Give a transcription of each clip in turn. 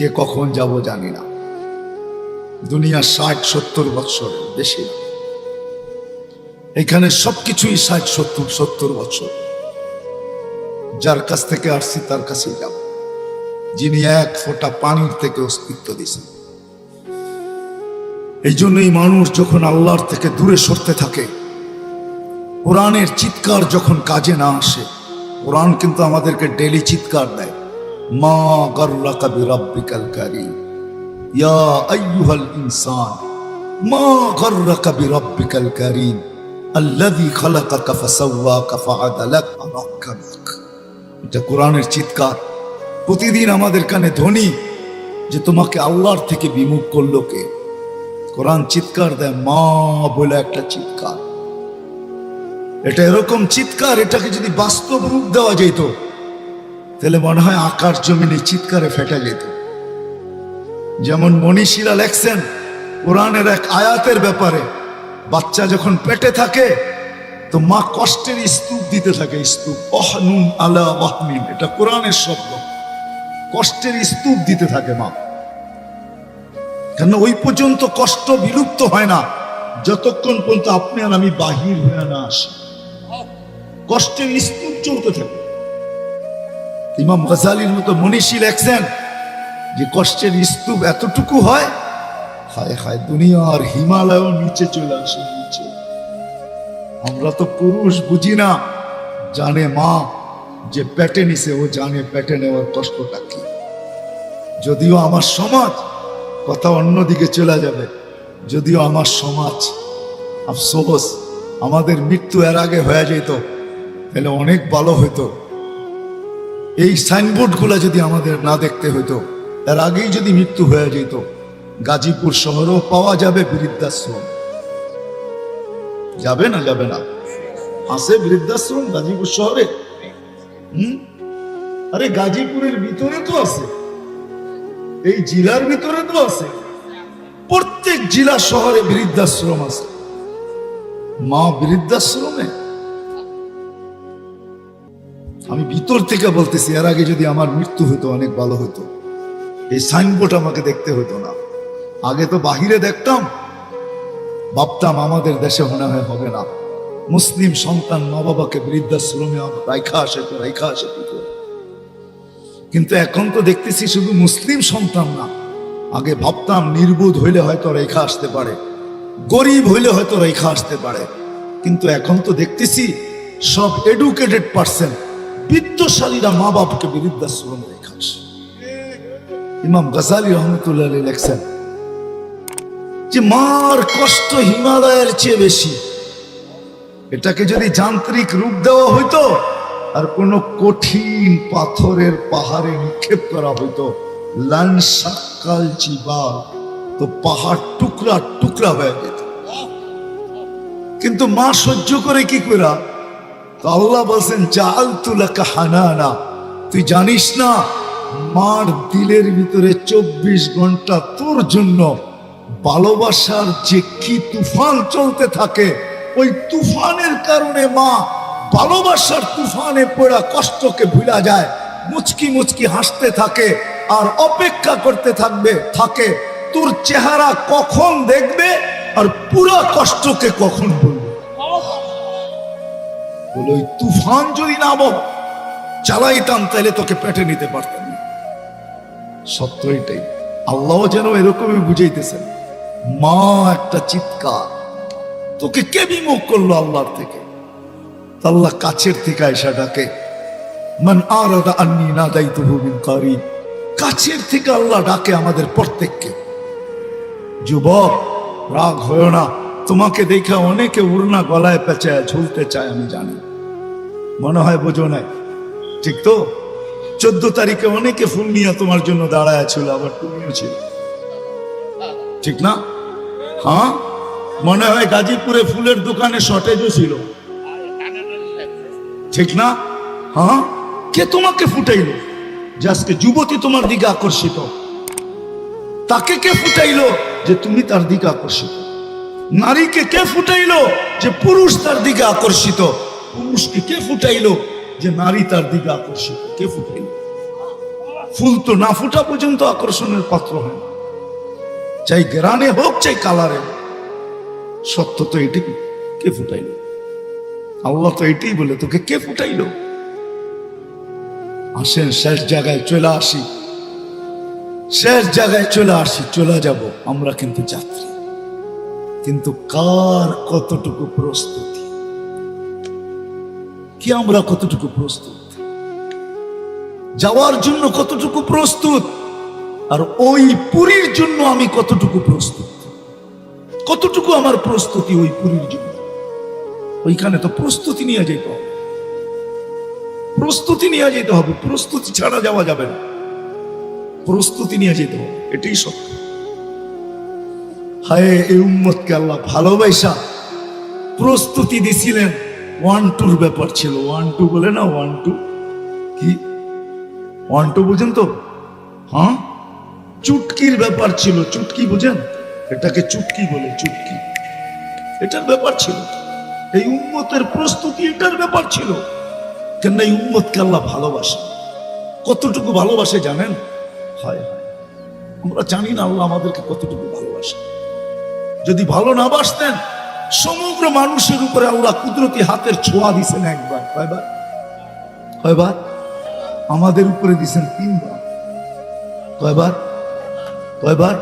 কে কখন যাব জানি না। দুনিয়া ষাট সত্তর বছর বেশি না। এখানে সবকিছুই ষাট, সত্তর সত্তর বছর যার কাছ থেকে আসছি, তার কাছেই যাব। যিনি এক ফোঁটা পানির থেকে অস্তিত্ব দিয়েছেন। এই জন্যই মানুষ যখন আল্লাহর থেকে দূরে সরতে থাকে, কোরআনের চিৎকার যখন কাজে না আসে, কোরআন কিন্তু আমাদেরকে ডেলি চিৎকার দেয়। মা গর্রাকা বিরাব্বিকাল কারীম। ইয়া আইয়ুহাল ইনসান, মা গর্রাকা বিরাব্বিকাল কারীম। আল্লাযী খালাকাকা ফাসাওয়াকা ফাআদালাক আরাক্কাবাক এটা কোরআনের চিৎকার। প্রতিদিন আমাদের কানে ধ্বনি যে তোমাকে আল্লাহর থেকে বিমুখ করল কে? কোরআন চিৎকার দেয়, মা বলে একটা চিৎকার। এটা এরকম চিৎকার, এটাকে যদি বাস্তব রূপ দেওয়া যেত তাহলে মনে হয় আকাশ জমিনে চিৎকারে ফেটে যেত। যেমন মনীষীরা লেখছেন, কোরআনের এক আয়াতের ব্যাপারে, বাচ্চা যখন পেটে থাকে, তো মা কষ্টের স্তূপ দিতে থাকে, স্তূপ। অহনুন আলা ওয়াহমিন এটা কোরআনের শব্দ। কষ্টের স্তূপ দিতে থাকে মা। কেন ওই পর্যন্ত কষ্ট বিলুপ্ত হয় না, যতক্ষণ পর্যন্ত আপনি আর আমি বাহির হয়ে না আসি। কষ্টের স্তূপ চলতে থাকে। ইমাম গজালির মতো মনীষী লেখছেন যে কষ্টের স্তূপ এতটুকু হয়, হায় হায় দুনিয়ার হিমালয় নিচে চলে আসে, নিচে। আমরা তো পুরুষ, বুঝি না। জানে মা যে পেটে নিছে, ও জানে পেটে নেওয়ার কষ্টটা কি। যদিও আমার সমাজ কথা অন্যদিকে চলে যাবে, যদিও আমার সমাজ আফসোস, আমাদের মৃত্যু এর আগে হয়ে যেত, তাহলে অনেক ভালো হতো এই সাইনবোর্ডগুলো যদি আমাদের না দেখতে হইতো এর আগেই যদি মৃত্যু হয়ে যেত, গাজীপুর শহরেও পাওয়া যাবে বৃদ্ধাশ্রম। যাবে না যাবে না। আছে বৃদ্ধাশ্রম গাজীপুর শহরে? হুম? আরে গাজীপুরের ভিতরে তো আছে। এই জেলার ভিতরে তো আছে। প্রত্যেক জেলা শহরে বৃদ্ধাশ্রম আছে। মা বৃদ্ধাশ্রমে? আমি ভিতর থেকে বলতেছি, এর আগে যদি আমার মৃত্যু হতো অনেক ভালো হতো এই সাইনবোর্ড আমাকে দেখতে হতো না। আগে তো বাহিরে দেখতাম, ভাবতাম আমাদের দেশে মনে হয় হবে না। মুসলিম সন্তান মা বাবাকে বৃদ্ধাশ্রমে রাইখা আসে রাইখা আসে কিন্তু এখন তো দেখতেছি শুধু মুসলিম সন্তান না। আগে ভাবতাম নির্বোধ হইলে হয়তো রেখা আসতে পারে, গরিব হইলে হয়তো রেখা আসতে পারে। কিন্তু এখন তো দেখতেছি সব এডুকেটেড পার্সন বিত্তশালীরা মা বাপকে বৃদ্ধাশ্রম রেখা ইমাম গজালি রহমতুল্লাহ লেখছেন, যে মার কষ্ট হিমালয়ের চেয়ে বেশি। এটাকে যদি যান্ত্রিক রূপ দেওয়া হইতো, আর কোনো কঠিন পাথরের পাহাড়ে নিক্ষেপ করা হইতো তো পাহাড় টুকরা টুকরা হয়ে যেত। কিন্তু মা সহ্য করে কি করা আল্লাহ বলছেন চাল তুলাকা হানানা। তুই জানিস না, মার দিলের ভিতরে চব্বিশ ঘণ্টা তোর জন্য ভালোবাসার যে কি তুফান চলতে থাকে, ওই তুফানের কারণে মা ভালোবাসার তুফানে পড়া কষ্টকে ভুলা যায়, মুচকি মুচকি হাসতে থাকে আর অপেক্ষা করতে থাকবে, থাকে তোর চেহারা কখন দেখবে আর পুরা কষ্টকে কখন বলে, ওই তুফান যদি না চালাইতাম তাহলে তোকে পেটে নিতে পারতাম সত্য এটাই। আল্লাহ যেন এরকমই বুঝাইতেছেন। মা একটা চিৎকার, তোকে কে বিমুখ করল আল্লাহর থেকে? আল্লাহ কাছের থেকে আয়সা ডাকে, মান আরাদা আন্নি না দায়িত্ব মিন কারিব কাছের থেকে আল্লাহ ডাকে আমাদের প্রত্যেককে। যুবক, রাগ হয় না। তোমাকে দেখে অনেকে উড়না গলায় পেঁচায়, ঝুলতে চায়, আমি জানি। মনে হয় বোঝো নাই? ঠিক তো? চোদ্দ তারিখে অনেকে ফুল নিয়ে তোমার জন্য দাঁড়ায় ছিল, আবার তুমিও ছিল। ঠিক না? হ্যাঁ? মনে হয় গাজীপুরে ফুলের দোকানে শর্টেজও ছিল। ঠিক না? হ্যাঁ? কে তোমাকে ফুটাইলো? যে আজকে যুবতী তোমার দিকে আকর্ষিত। তাকে কে ফুটাইলো যে তুমি তার দিকে আকর্ষিত? নারীকে কে ফুটাইলো যে পুরুষ তার দিকে আকর্ষিত? পুরুষকে কে ফুটাইলো যে নারী তার দিকে আকর্ষিত? কে ফুটাইলো? ফুল তো না ফুটা পর্যন্ত আকর্ষণের পাত্র হয় চাই গ্রানে হোক, চাই কালারে সত্য তো এটি কে ফুটাইল? আল্লাহ তো এটাই বলে, তোকে কে ফুটাইল? আসেন শেষ জায়গায় চলে আসি। শেষ জায়গায় চলে আসি, চলে যাব আমরা কিন্তু যাত্রী। কিন্তু কার কতটুকু প্রস্তুতি? কি আমরা কতটুকু প্রস্তুত? যাওয়ার জন্য কতটুকু প্রস্তুত? আর ওই পুরীর জন্য আমি কতটুকু প্রস্তুত? কতটুকু আমার প্রস্তুতি ওই পুরীর জন্য? ওইখানে তো প্রস্তুতি নিয়ে যেতে হবে। প্রস্তুতি নিয়ে যেতে হবে। প্রস্তুতি ছাড়া যাওয়া যাবে না। প্রস্তুতি নিয়ে যেতে হবে। এটাই সত্য। হায়, এই উম্মতকে আল্লাহ ভালোবাসা প্রস্তুতি দিছিলেন। ওয়ান টুর ব্যাপার ছিল। ওয়ান টু বলে না ওয়ান টু কি? ওয়ান টু বুঝেন তো? হ্যাঁ? চুটকির ব্যাপার ছিল। চুটকি বুঝেন? এটাকে চুটকি বলে, চুটকি। এটার ব্যাপার ছিল। এই উম্মতের প্রস্তুতি এটার ব্যাপার ছিল। কেন এই উম্মতকে আল্লাহ ভালোবাসে। কতটুকু ভালোবাসে জানেন? হয় হয়। আমরা জানি না আল্লাহ আমাদেরকে কতটুকু ভালোবাসে। যদি ভালো না বাসতেন, সমগ্র মানুষের উপরে আল্লাহ কুদরতি হাতের ছোঁয়া দিছেন একবার। কয়বার? কয়বার? আমাদের উপরে দিছেন তিনবার। কয়বার? কয়বার?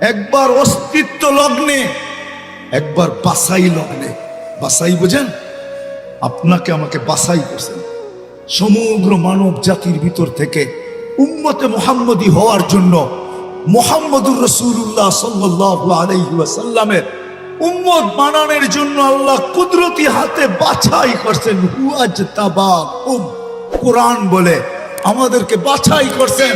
একবার অস্তিত্ব লগ্নে, একবার বাসাই লগ্নে। বাসাই বোঝেন? আপনাকে আমাকে বাসাই করছেন। সমগ্র মানব জাতির ভিতর থেকে উম্মতে মোহাম্মদী হওয়ার জন্য মোহাম্মদুর রসুল্লাহ সাল্লাহ আলাইসাল্লামের উম্মত বানানোর জন্য আল্লাহ কুদরতি হাতে বাছাই করছেন। হুয়াজ তাবা কোরআন বলে আমাদেরকে বাছাই করছেন।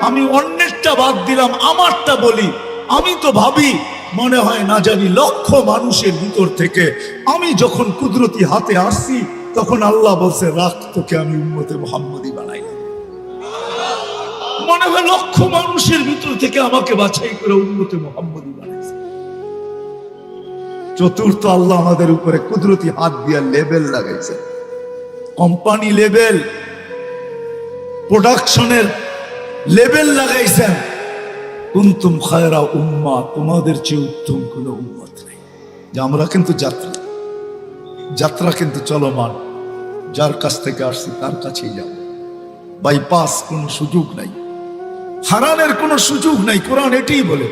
আমি অন্যেরটা বাদ দিলাম, আমারটা বলি। আমি তো ভাবি, মনে হয় না জানি লক্ষ মানুষের ভিতর থেকে আমি যখন কুদরতি হাতে আসছি, তখন আল্লাহ বলছে, রাখ তোকে আমি উম্মতে মোহাম্মদী। মনে হয় লক্ষ মানুষের ভিতর থেকে আমাকে বাছাই করে উন্নতি মোহাম্মদী চতুর্থ আল্লাহ আমাদের উপরে কুদরতি হাত দিয়া লেবেল লাগাইছে। কোম্পানি লেবেল, প্রোডাকশনের লেবেল লাগাইছেন। কুন্তুম খায়রা উম্মা, তোমাদের চেয়ে উত্তম কোন উম্মত নেই। যে আমরা কিন্তু যাত্রা। যাত্রা কিন্তু চলমান। যার কাছ থেকে আসছি, তার কাছেই যাব। বাইপাস কোনো সুযোগ নাই। হারানের কোনো সুযোগ নাই, কোরআন এটাই বলে,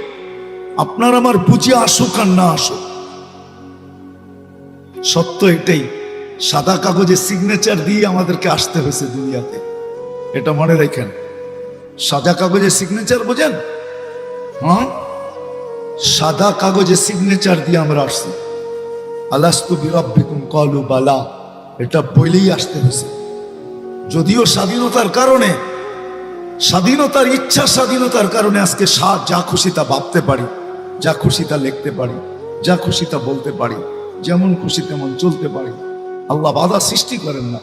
আপনার আমার বুঝে আসুক আর না আসুক। সত্য এটাই, সাদা কাগজে সিগনেচার দিয়ে আমাদেরকে আসতে হয়েছে দুনিয়াতে। এটা মনে রাখেন, সাদা কাগজে সিগনেচার বোঝেন? হ্যাঁ? সাদা কাগজে সিগনেচার দিয়ে আমরা আসছি। আলাস্তু বিরব্বিকুম কলু বালা, এটা বলেই আসতে হয়েছে। যদিও স্বাধীনতার কারণে স্বাধীনতার ইচ্ছা স্বাধীনতার কারণে আজকে সা যা খুশি তা ভাবতে পারি, যা খুশি তা লিখতে পারি, যা খুশি তা বলতে পারি, যেমন খুশি তেমন চলতে পারি। আল্লাহ বাধা সৃষ্টি করেন না,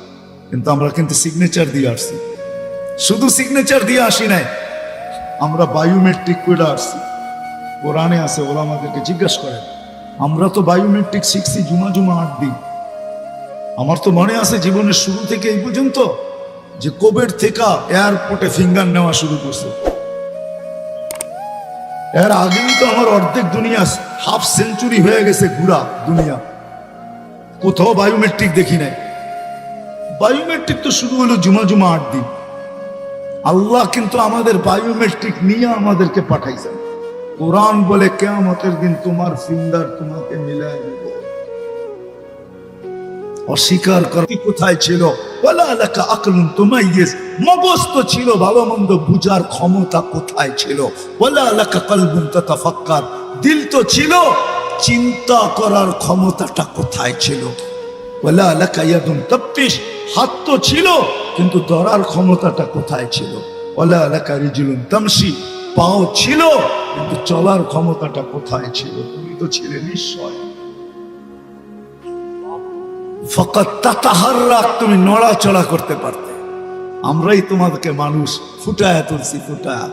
কিন্তু আমরা কিন্তু সিগনেচার দিয়ে আসছি। শুধু সিগনেচার দিয়ে আসি নাই, আমরা বায়োমেট্রিক করে আসছি। কোরআনে আছে, ওরা আমাদেরকে জিজ্ঞাসা করেন আমরা তো বায়োমেট্রিক শিখছি জুমা জুমা আট দিন। আমার তো মনে আছে জীবনের শুরু থেকে এই পর্যন্ত যে কোভিড থেকে এয়ারপোর্টে ফিঙ্গার নেওয়া শুরু করছে। এর আগেই তো আমার অর্ধেক দুনিয়া হাফ সেঞ্চুরি হয়ে গেছে ঘুরা দুনিয়া। কোথাও বায়োমেট্রিক দেখি নাই। বায়োমেট্রিক তো শুরু হলো জুমা জুমা আট দিন। আল্লাহ কিন্তু আমাদের বায়োমেট্রিক নিয়ে আমাদেরকে পাঠাইছেন। কোরআন বলে কেয়ামতের দিন তোমার ফিঙ্গার তোমাকে মিলায় দেব। অস্বীকার করতে কোথায় ছিল? মগজ তো ছিল, ভালো মন্দ বুঝার ক্ষমতা কোথায় ছিল? দিল তো ছিল, চিন্তা করার ক্ষমতাটা কোথায় ছিল? হাত তো ছিল, কিন্তু ধরার ক্ষমতাটা কোথায় ছিল? বলা এলাকা রিজুলুন তামসি পাও ছিল, কিন্তু চলার ক্ষমতাটা কোথায় ছিল? তুমি তো ছিলে নিশ্চয়। ফকত তাতাহার তুমি নড়াচড়া করতে পারতে। আমরাই তোমাদেরকে মানুষ ফুটায় তুলছি, ফুটায়।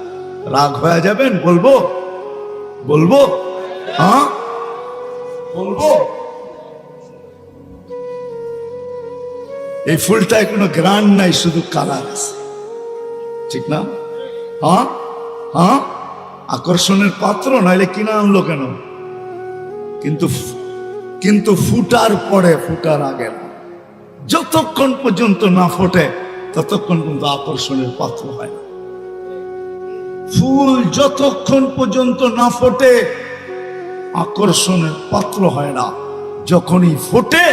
রাগ হয়ে যাবেন? বলব? বলব? হ্যাঁ? বলব? এই ফুলটায় কোনো গ্রান নাই, শুধু কালার আছে। ঠিক না? হ্যাঁ? হ্যাঁ? আকর্ষণের পাত্র, নাইলে কিনা আনলো কেন? কিন্তু কিন্তু ফুটার পরে ফুটার আগে যতক্ষণ পর্যন্ত না ফোটে, ততক্ষণ পর্যন্ত আকর্ষণের পাত্র হয় না। ফুল যতক্ষণ পর্যন্ত না ফোটে, আকর্ষণের পাত্র হয় না। যখনই ফোটে,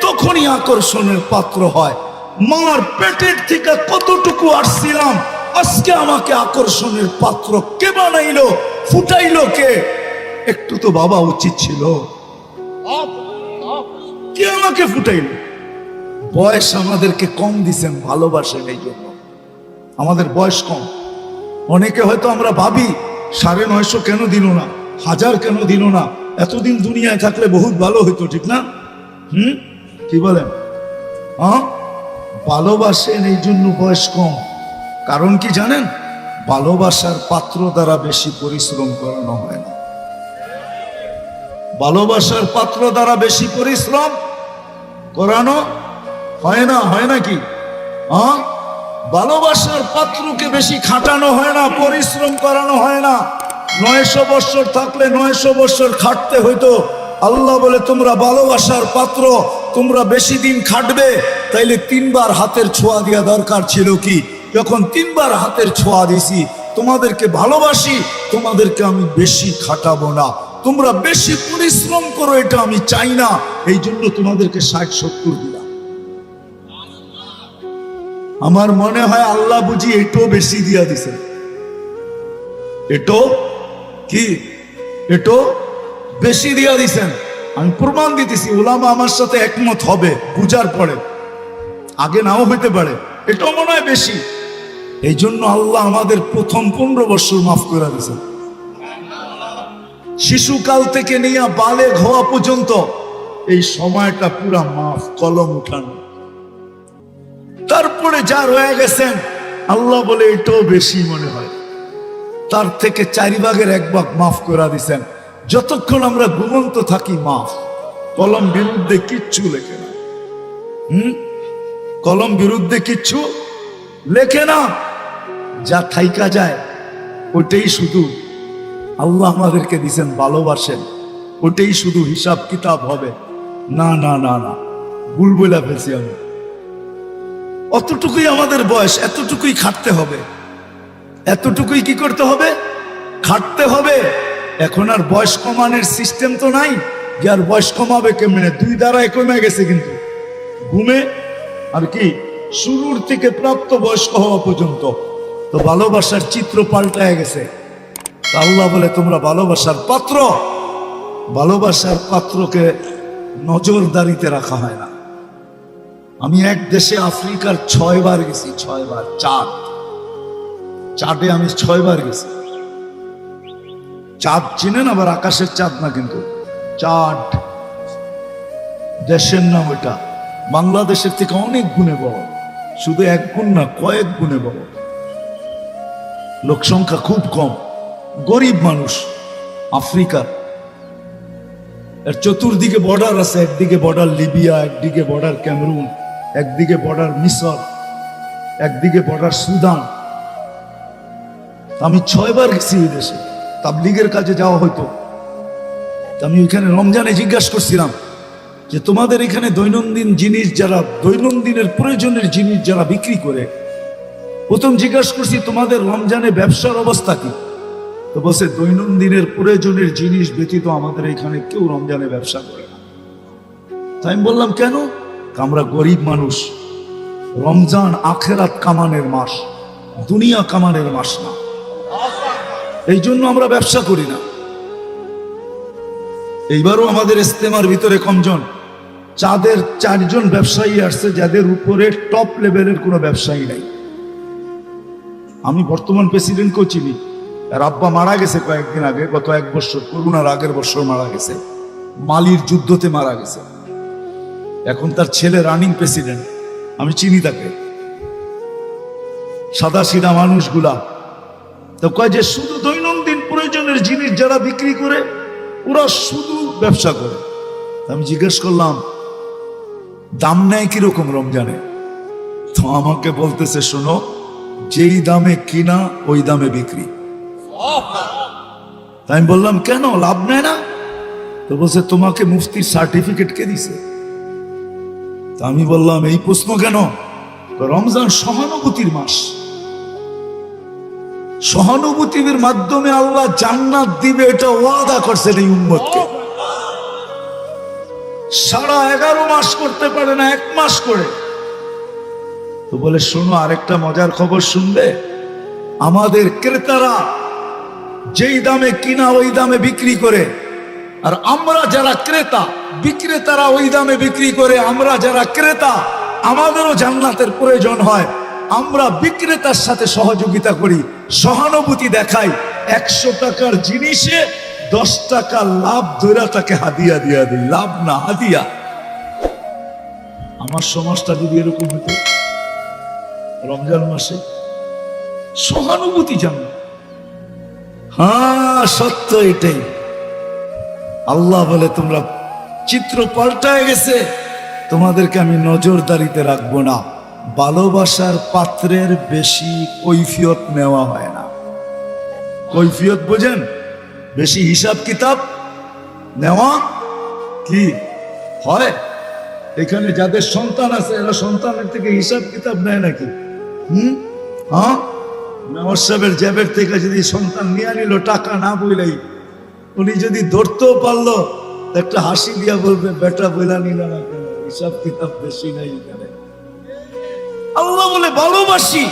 তখনই আকর্ষণের পাত্র হয়। মার পেটের থেকে কতটুকু আসছিলাম, আজকে আমাকে আকর্ষণের পাত্র কে বানাইলো, ফুটাইলো কে? একটু তো বাবা উচিত ছিল। কে আমাকে ফুটাইলো? বয়স আমাদেরকে কম দিছেন ভালোবাসেন এই জন্য। আমাদের বয়স কম। অনেকে হয়তো আমরা ভাবি, সাড়ে নয়শো কেন দিল না? হাজার কেন দিল না? এতদিন দুনিয়ায় থাকলে বহুত ভালো হইতো, ঠিক না? হুম? কি বলেন? হ্যাঁ ভালোবাসেন এই জন্য বয়স কম। কারণ কি জানেন? ভালোবাসার পাত্র দ্বারা বেশি পরিশ্রম করানো হয় না। ভালোবাসার পাত্র দ্বারা বেশি পরিশ্রম করানো হয় না, হয় নাকি হ্যাঁ ভালোবাসার পাত্রকে বেশি খাটানো হয় না, পরিশ্রম করানো হয় না। নয়শো বৎসর থাকলে নয়শো বৎসর খাটতে হইতো। আল্লাহ বলে, তোমরা ভালোবাসার পাত্র, তোমরা বেশি দিন খাটবে। তাইলে তিনবার হাতের ছোঁয়া দেওয়া দরকার ছিল কি? যখন তিনবার হাতের ছোঁয়া দিছি, তোমাদেরকে ভালোবাসি, তোমাদেরকে আমি বেশি খাটাবো না। তোমরা বেশি পরিশ্রম করো, এটা আমি চাই না। এই জন্য তোমাদেরকে ষাট, সত্তর দিলাম। আমার মনে হয় আল্লাহ বুঝি এটো বেশি দিয়া দিছে। এটো কি? এটো বেশি দিয়া দিছেন। আমি প্রমাণ দিতেছি, ওলামা আমার সাথে একমত হবে, বুঝার পরে। আগে নাও হইতে পারে, এটাও মনে হয় বেশি। এই জন্য আল্লাহ আমাদের প্রথম পনেরো বছর মাফ করে দিয়েছেন। শিশুকাল থেকে নিয়ে বালে হওয়া পর্যন্ত এই সময়টা পুরা মাফ, কলম উঠানো। তারপরে যা রয়ে গেছেন, আল্লাহ বলে এটাও বেশি মনে হয়। তার থেকে চারি ভাগের এক ভাগ মাফ করে দিছেন। যতক্ষণ আমরা ঘুমন্ত থাকি মাফ। কলম বিরুদ্ধে কিচ্ছু লেখে না। হুম? কলম বিরুদ্ধে কিচ্ছু লেখে না। যা থাইকা যায় ওটাই শুধু আল্লাহ আমাদেরকে দিছেন ভালোবাসেন। ওটাই শুধু হিসাব কিতাব হবে। না না না না। ভুল বলে ফেলছি আমি। অতটুকুই আমাদের বয়স, এতটুকুই খাটতে হবে। এতটুকুই কি করতে হবে? খাটতে হবে। এখন আর বয়স কমানোর সিস্টেম তো নাই। যে আর বয়স কমাবে কেমনে? দুই দ্বারায় কমে গেছে কিন্তু। ঘুমে আর কি? শুরুর থেকে প্রাপ্ত বয়স্ক হওয়া পর্যন্ত। তো ভালোবাসার চিত্র পাল্টায় গেছে। আল্লাহ বলে, তোমরা ভালোবাসার পাত্র। ভালোবাসার পাত্রকে নজরদারিতে রাখা হয় না। আমি এক দেশে আফ্রিকার ছয় বার গেছি ছয় বার চাঁদ। চাঁদে আমি ছয় বার গেছি। চাঁদ চিনেন আবার আকাশের চাঁদ না কিন্তু? চাঁদ। দেশের নাম ওটা বাংলাদেশের থেকে অনেক গুণে বড়। শুধু এক গুণ না, কয়েক গুণে বড়। লোক সংখ্যা খুব কম। গরিব মানুষ আফ্রিকার এর চতুর্দিকে বর্ডার আছে, একদিকে বর্ডার লিবিয়া, একদিকে বর্ডার ক্যামেরুন, একদিকে বর্ডার মিশর একদিকে বর্ডার সুদান। আমি ছয়বার গেছি ওই দেশে। তাবলিগের কাজে যাওয়া হয়তো। আমি ওইখানে রমজানে জিজ্ঞাসা করছিলাম যে, তোমাদের এখানে দৈনন্দিন জিনিস যারা, দৈনন্দিনের প্রয়োজনের জিনিস যারা বিক্রি করে? প্রথম জিজ্ঞাসা করছি, তোমাদের রমজানে ব্যবসার অবস্থা কি? তো বলছে, দৈনন্দিনের প্রয়োজনের জিনিস ব্যতীত আমাদের এখানে কেউ রমজানে ব্যবসা করে না। তাই আমি বললাম, কেন? আমরা গরিব মানুষ। রমজান আখেরাত কামানের মাস, দুনিয়া কামানের মাস না। এই জন্য আমরা ব্যবসা করি না। এইবারও আমাদের ইস্তেমার ভিতরে কমজন চাঁদের চারজন ব্যবসায়ী আসছে, যাদের উপরে টপ লেভেলের কোনো ব্যবসায়ী নাই। আমি বর্তমান প্রেসিডেন্টকেও চিনি। আর আব্বা মারা গেছে কয়েকদিন আগে, গত এক বছর, করোনার আগের বছর মারা গেছে। মালির যুদ্ধতে মারা গেছে। এখন তার ছেলে রানিং প্রেসিডেন্ট। আমি চিনি তাকে। সাদা সিধা মানুষগুলা। তো কয় যে শুধু দৈনন্দিন প্রয়োজনের জিনিস যারা বিক্রি করে, ওরা শুধু ব্যবসা করে। আমি জিজ্ঞেস করলাম, দাম নেয় কীরকম রমজানে? তো আমাকে বলতেছে, শোনো, যেই দামে কিনা, ওই দামে বিক্রি। তাই আমি বললাম, কেন? লাভ নেয় না? তো বলছে, তোমাকে মুফতির সার্টিফিকেট কে দিছে? তা আমি বললাম, এই প্রশ্ন কেন? রমজান সহানুভূতির মাস। সহানুভূতির মাধ্যমে আল্লাহ জান্নাত দিবে, এটা ওয়াদা করছেন এই উম্মতকে। সারা এগারো মাস করতে পারে না, এক মাস করে। তো বলে, শোনো, আরেকটা মজার খবর শুনবে। আমাদের ক্রেতারা যেই দামে কিনা, ওই দামে বিক্রি করে। আর আমরা যারা ক্রেতা, বিক্রেতারা ওই দামে বিক্রি করে, আমরা যারা ক্রেতা, আমাদেরও জান্নাতের প্রয়োজন হয়। আমরা বিক্রেতার সাথে সহযোগিতা করি, সহানুভূতি দেখাই। একশো টাকার জিনিসে দশ টাকা লাভ ধরে তাকে হাদিয়া দিয়া দিই। লাভ না, হাদিয়া। আমার সমাজটা যদি এরকম হতো, রমজান মাসে সহানুভূতি জানো হ্যাঁ সত্য এটাই। আল্লাহ বলে, তোমরা চিত্র পাল্টায় গেছে। তোমাদেরকে আমি নজরদারিতে রাখব না। ভালোবাসার পাত্রের বেশি কৈফিয়ত নেওয়া হয় না। কৈফিয়ত বোঝেন? বেশি হিসাব কিতাব নেওয়া কি হয়? এখানে যাদের সন্তান আছে, এরা সন্তানের থেকে হিসাব কিতাব নেয় নাকি? হুম? হ্যাঁ? সাহেবের জ্যাবের থেকে যদি সন্তান নিয়ে নিল, টাকা না বইলাই। উনি যদি ধরতেও পারল, একটা হাসি দিয়া বলবে, বেটা, বইলা নিল না কেন হিসাব কিতাব বেশি নাই এখানে। আল্লাহ বলে ভালোবাসি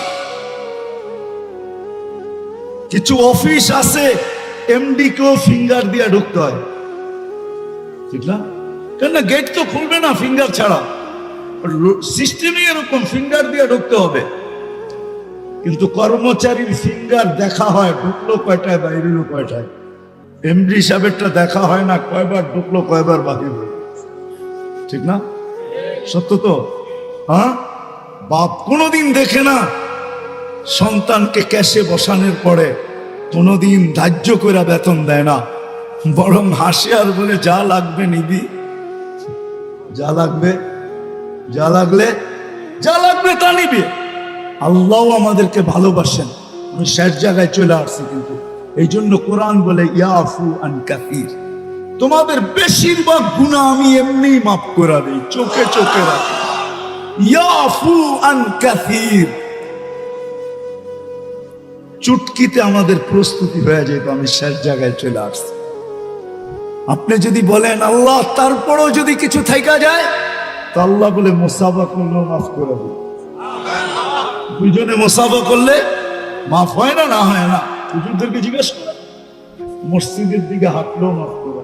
কিছু অফিস আছে, এমডি কেও ফিঙ্গার দিয়া ঢুকতে হয়। ঠিক না? কেন গেট তো খুলবে না ফিঙ্গার ছাড়া। সিস্টেমই এরকম, ফিঙ্গার দিয়ে ঢুকতে হবে। কিন্তু কর্মচারীর ফিঙ্গার দেখা হয়, ঢুকলো কয়টায় বাইরেও কয়টায়? এমডি সাহেবেরটা দেখা হয় না, কয়বার ঢুকলো, কয়বার বাহির ঠিক না? সত্য তো? হ্যাঁ? বাপ কোনোদিন দেখে না সন্তানকে ক্যাশে বসানোর পরে কোনোদিন ধার্য করে বেতন দেয় না। বরং হাসে আর বলে, যা লাগবে নিবি। যা লাগবে, যা লাগলে, যা লাগবে তা নিবি। আল্লাহ আমাদেরকে ভালোবাসেন। আমি শেষ জায়গায় চলে আসছি কিন্তু। এই জন্য কোরআন বলে ইয়াফু আন কাফির তোমাদের বেশিরভাগ গুণা আমি এমনি মাফ করে দিই, চোখে চোখে রাখি। ইয়াফু আন কাফির চুটকিতে আমাদের প্রস্তুতি হয়ে যেত আমি শেষ জায়গায় চলে আসছি। আপনি যদি বলেন, আল্লাহ, তারপরও যদি কিছু থাকা যায়, তো আল্লাহ বলে করলেও মাফ করে দিই দুজনে মোসাফা করলে মাফ হয় না না হয় না? হুজুরদেরকে জিজ্ঞেস করে মসজিদের দিকে হাঁটলেও মাফ করে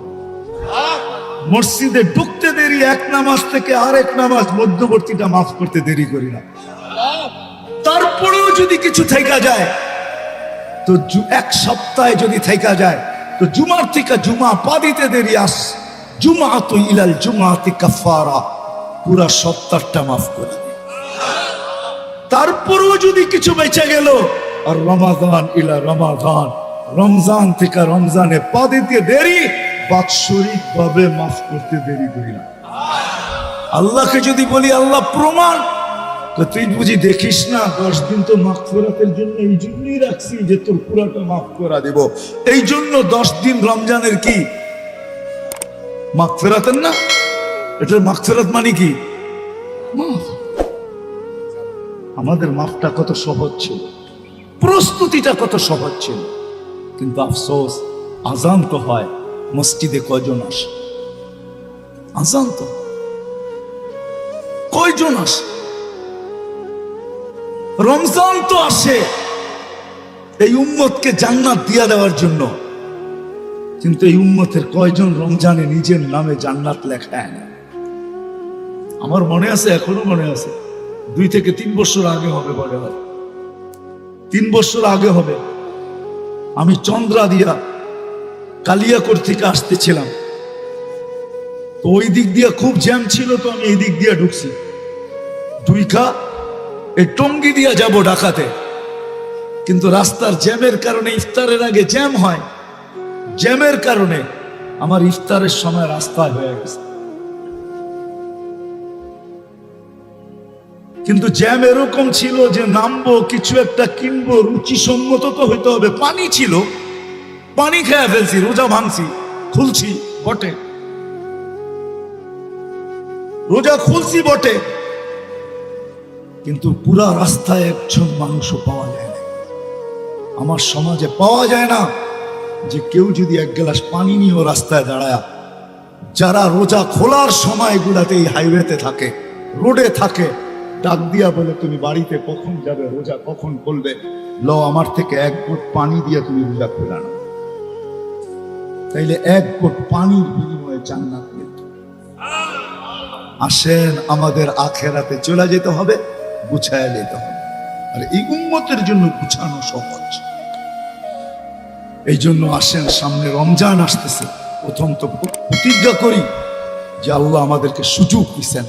মসজিদে ঢুকতে দেরি, এক নামাজ থেকে আরেক নামাজ মধ্যবর্তীটা মাফ করতে দেরি করি না। তারপরেও যদি কিছু থেকে যায়, তো এক সপ্তাহে যদি থেকে যায়, তো জুমার থেকে জুমা পা দিতে দেরি, আস জুমা তো ইলাল জুমাতি কাফারা পুরা সপ্তাহটা মাফ করে। তারপরেও যদি কিছু বেঁচে গেল, আর রমাদান ইলা রমাদান, রমজান থেকে রমজানে পা দিতে দেরি বাৎসরিক ভাবে মাফ করতে দেরি করি না। আল্লাহকে যদি বলি, আল্লাহ, প্রমাণ। তো তুই বুঝি দেখিস না, দশ দিন তো মাফ ফেরাতের জন্য এই জন্যই রাখছি যে তোর পুরাটা মাফ করা দেব। এই জন্য দশ দিন রমজানের কি? মাফ ফেরাতেন না? এটার মাফ ফেরাত মানে কি? মাফ। আমাদের মাফটা কত সহজ ছিল? প্রস্তুতিটা কত সহজ ছিল? কিন্তু আফসোস আজান তো হয় মসজিদে কয়জন আসে? আজান তো। কয়জন আসে? রমজান তো আসে। এই উম্মতকে জান্নাত দিয়া দেওয়ার জন্য। কিন্তু এই উম্মতের কয়জন রমজানে নিজের নামে জান্নাত লেখায় না আমার মনে আছে এখনও মনে আছে। দুই থেকে তিন বছর আগে হবে মনে হয়। তিন বছর আগে হবে। আমি চন্দ্রা দিয়া কালিয়াকোর থেকে আসতেছিলাম। তো ওই দিক দিয়ে খুব জ্যাম ছিল তো আমি এই দিক দিয়ে ঢুকছি। দুই খা এই টঙ্গি দিয়া যাব ঢাকাতে। কিন্তু রাস্তার জ্যামের কারণে ইফতারের আগে জ্যাম হয়। জ্যামের কারণে আমার ইফতারের সময় রাস্তায় হয়ে গেছে। কিন্তু জ্যাম এরকম ছিল যে নামবো, কিছু একটা কিনবো, রুচিসম্মত তো হইতে হবে। পানি ছিল। পানি খেয়ে ফেলছি, রোজা ভাঙছি, খুলছি, বটে। রোজা খুলছি, বটে। কিন্তু পুরা রাস্তায় একজন মাংস পাওয়া যায় না। আমার সমাজে পাওয়া যায় না যে কেউ যদি এক গ্লাস পানি নিয়েও রাস্তায় দাঁড়ায়। যারা রোজা খোলার সময়গুলাতে এই হাইওয়েতে থাকে রোডে থাকে ডাক দিয়া বলে, তুমি বাড়িতে কখন যাবে? রোজা কখন খুলবে? ল আমার থেকে এক গোট পানি দিয়ে তুমি রোজা খোলা না তাইলে এক গোট পানির বিনিময়ে জান্নাত আসেন, আমাদের আখেরাতে চলে যেতে হবে, গুছায় যেতে হবে। আর এই উম্মতের জন্য গুছানো সহজ। এই জন্য আসেন, সামনে রমজান আসতেছে। প্রথম তো প্রতিজ্ঞা করি যে আল্লাহ আমাদেরকে সুযোগ দিচ্ছেন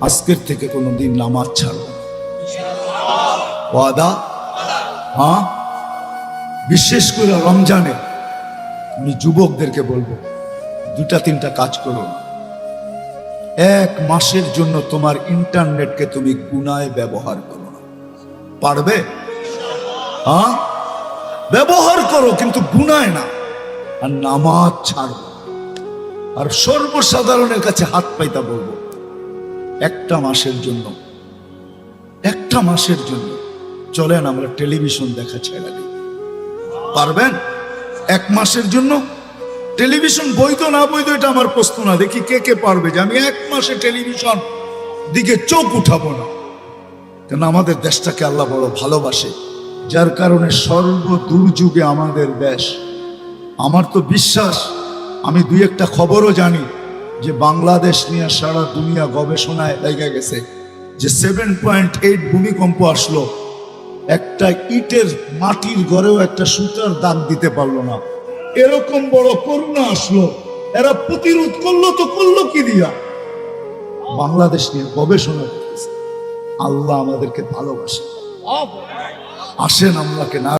আজকের থেকে কোনো দিন নামাজ ছাড়ব ওয়াদা? হ্যাঁ? বিশেষ করে রমজানে। আমি যুবকদেরকে বলব, দুটা তিনটা কাজ করো। এক মাসের জন্য তোমার ইন্টারনেটকে তুমি গুনায় ব্যবহার করো না। পারবে? হ্যাঁ? ব্যবহার করো, কিন্তু গুনায় না। আর নামাজ ছাড়বো আর সর্বসাধারণের কাছে হাত পাইতা বলব একটা মাসের জন্য, একটা মাসের জন্য। চলেন আমরা টেলিভিশন দেখা ছেড়ে দিই। পারবেন? এক মাসের জন্য? টেলিভিশন বৈধ না বৈধ এটা আমার প্রশ্ন না। দেখি কে কে পারবে যে আমি এক মাসে টেলিভিশন দিকে চোখ উঠাবো না। কেন আমাদের দেশটাকে আল্লাহ বড় ভালোবাসে। যার কারণে সর্ব দুর্যুগে আমাদের দেশ। আমার তো বিশ্বাস, আমি দুই একটা খবরও জানি। যে বাংলাদেশ নিয়ে সারা দুনিয়া গবেষণায় লেগে গেছে, যে সেভেন পয়েন্ট এইট ভূমিকম্প আসলো, একটা ইটের মাটির ঘরেও একটা সুতার দাগ দিতে পারল না। এরকম বড় করুণা আসলো, এরা প্রতিরোধ করল তো করল কি দিয়া? বাংলাদেশ নিয়ে গবেষণা আল্লাহ আমাদেরকে ভালোবাসে। আসেন আমরাকে না